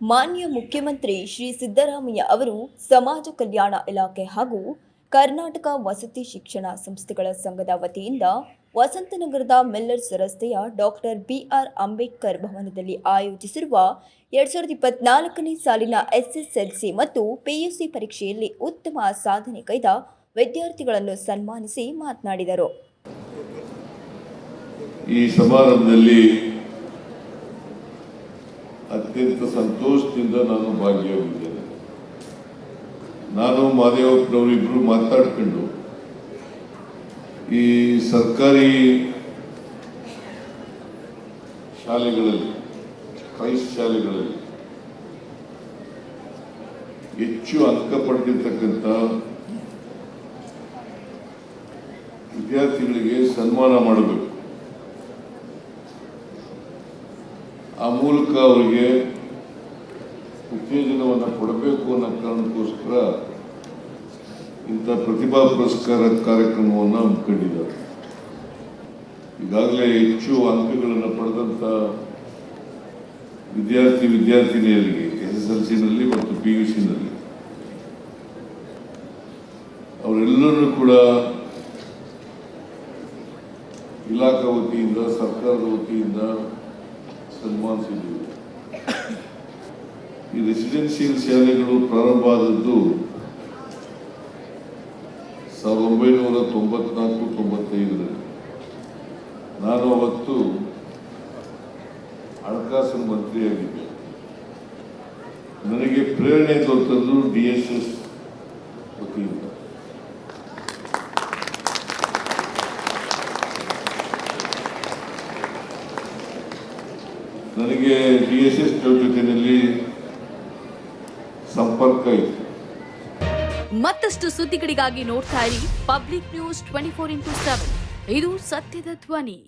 ಮಾನ್ಯ ಮುಖ್ಯಮಂತ್ರಿ ಶ್ರೀ ಸಿದ್ದರಾಮಯ್ಯ ಅವರು ಸಮಾಜ ಕಲ್ಯಾಣ ಇಲಾಖೆ ಹಾಗೂ ಕರ್ನಾಟಕ ವಸತಿ ಶಿಕ್ಷಣ ಸಂಸ್ಥೆಗಳ ಸಂಘದ ವತಿಯಿಂದ ವಸಂತನಗರದ ಮಿಲ್ಲರ್ಸ್ ರಸ್ತೆಯ ಡಾಕ್ಟರ್ ಬಿಆರ್ ಅಂಬೇಡ್ಕರ್ ಭವನದಲ್ಲಿ ಆಯೋಜಿಸಿರುವ ಎರಡ್ ಸಾವಿರದ ಇಪ್ಪತ್ನಾಲ್ಕನೇ ಸಾಲಿನ ಎಸ್ಎಸ್ಎಲ್ಸಿ ಮತ್ತು ಪಿಯುಸಿ ಪರೀಕ್ಷೆಯಲ್ಲಿ ಉತ್ತಮ ಸಾಧನೆ ಕೈದ ವಿದ್ಯಾರ್ಥಿಗಳನ್ನು ಸನ್ಮಾನಿಸಿ ಮಾತನಾಡಿದರು. ಈ ಸಮಾರಂಭದಲ್ಲಿ ಅತ್ಯಂತ ಸಂತೋಷದಿಂದ ನಾನು ಭಾಗಿಯಾಗಿದ್ದೇನೆ. ನಾನು ಮಾದೇವಪ್ಪನವರಿಬ್ಬರು ಮಾತಾಡ್ಕೊಂಡು ಈ ಸರ್ಕಾರಿ ಶಾಲೆಗಳಲ್ಲಿ ಕ್ರೈಸ್ಟ್ ಶಾಲೆಗಳಲ್ಲಿ ಹೆಚ್ಚು ಅಂಕ ಪಡೆದಿರ್ತಕ್ಕಂಥ ವಿದ್ಯಾರ್ಥಿಗಳಿಗೆ ಸನ್ಮಾನ ಮಾಡಬೇಕು. ಆ ಮೂಲಕ ಅವರಿಗೆ ಉತ್ತೇಜನವನ್ನು ಕೊಡಬೇಕು ಅನ್ನೋ ಕಾರಣಕ್ಕೋಸ್ಕರ ಇಂಥ ಪ್ರತಿಭಾ ಪುರಸ್ಕಾರ ಕಾರ್ಯಕ್ರಮವನ್ನು ಹಮ್ಮಿಕೊಂಡಿದ್ದಾರೆ ಈಗಾಗಲೇ ಹೆಚ್ಚು ಅಂಕಗಳನ್ನು ಪಡೆದಂಥ ವಿದ್ಯಾರ್ಥಿ ವಿದ್ಯಾರ್ಥಿನಿಯರಿಗೆ ಎಸ್ ಎಸ್ ಎಲ್ ಸಿನಲ್ಲಿ ಮತ್ತು ಪಿ ಯು ಸಿನಲ್ಲಿ ಅವರೆಲ್ಲರೂ ಕೂಡ ಇಲಾಖಾ ವತಿಯಿಂದ, ಸರ್ಕಾರದ ವತಿಯಿಂದ ಸನ್ಮಾನಿಸಿದ್ದೀವಿ ಈ ರೆಸಿಡೆನ್ಸಿಯಲ್ ಶಾಲೆಗಳು ಪ್ರಾರಂಭ ಆದದ್ದು ಸಾವಿರದ ಒಂಬೈನೂರ ತೊಂಬತ್ನಾಲ್ಕು ತೊಂಬತ್ತೈದರಲ್ಲಿ. ನಾನು ಅವತ್ತು ಹಣಕಾಸು ಮಂತ್ರಿಯಾಗಿದ್ದೆ. ನನಗೆ ಪ್ರೇರಣೆ ದೊರೆತದ್ದು ಡಿ ಎಸ್ ಎಸ್ ವತಿಯಿಂದ ನನಗೆ ಡಿ ಎಸ್ ಎಸ್ ಜೊತೆಯಲ್ಲಿ ಸಂಪರ್ಕ ಇತ್ತು ಮತ್ತಷ್ಟು ಸುದ್ದಿಗಳಿಗಾಗಿ ನೋಡ್ತಾ ಇರಿ public news twenty four into seven. ಇದು ಸತ್ಯದ ಧ್ವನಿ.